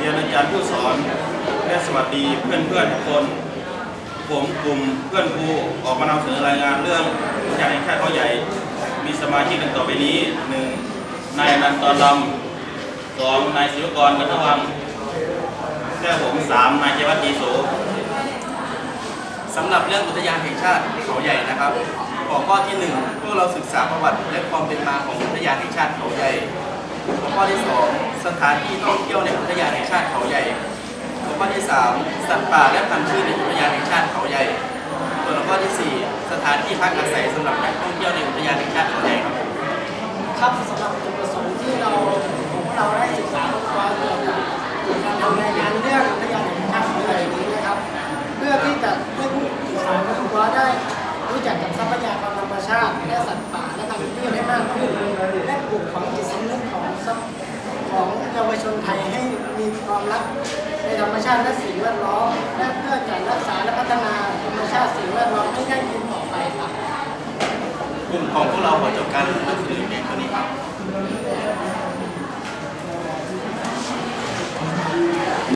เรียนอาจารย์ผู้สอนและสวัสดีเพื่อนเพื่อนๆทุกคน ผมกลุ่มเพื่อนครูออกมานำเสนอรายงานเรื่องอุทยาแห่งชาติเขาใหญ่ มีสมาชิกดังต่อไปนี้หนึ่งนายนันตอนลำสองนายศิวกรกันทวังและผมสามนายเจวัตจีโสสำหรับเรื่องอุทยานแห่งชาติเขาใหญ่นะครับ หัวข้อที่หนึ่งพวกเราศึกษาประวัติและความเป็นมาของอุทยานแห่งชาติเขา ข้อที่สองสถานที่ท่องเที่ยวในอุทยานแห่งชาติเขาใหญ่หัวข้อที่สามสัตว์ป่าและพันธุ์พืชในอุทยานแห่งชาติเขาใหญ่ ส่วนหัวข้อที่สี่สถานที่พักอาศัยสำหรับนักท่องเที่ยวในอุทยานแห่งชาติเขาใหญ่ครับครับสำหรับจุดประสงค์ที่เราของเราได้ศึกษาค้นคว้าเกี่ยวกับการทำรายงานเรื่องอุทยานแห่งชาติเขาใหญ่นี้นะครับ เพื่อที่จะให้ผู้ศึกษาค้นคว้าได้รู้จักกับทรัพยากรธรรมชาติและสัตว์ป่าและพันธุ์พืชให้มากขึ้น และปลูกฝังจิตสำนึกของทรัพย์ของเยาวชน ไทยให้มีความรักในธรรมชาติและสิ่งแวดล้อมและเพื่อการรักษาและพัฒนาธรรมชาติสิ่งแวดล้อมให้ยั่งยืนต่อไปครับกลุ่มของพวกเราขอจบการเรียนหนังสือเพียงเท่านี้ครับ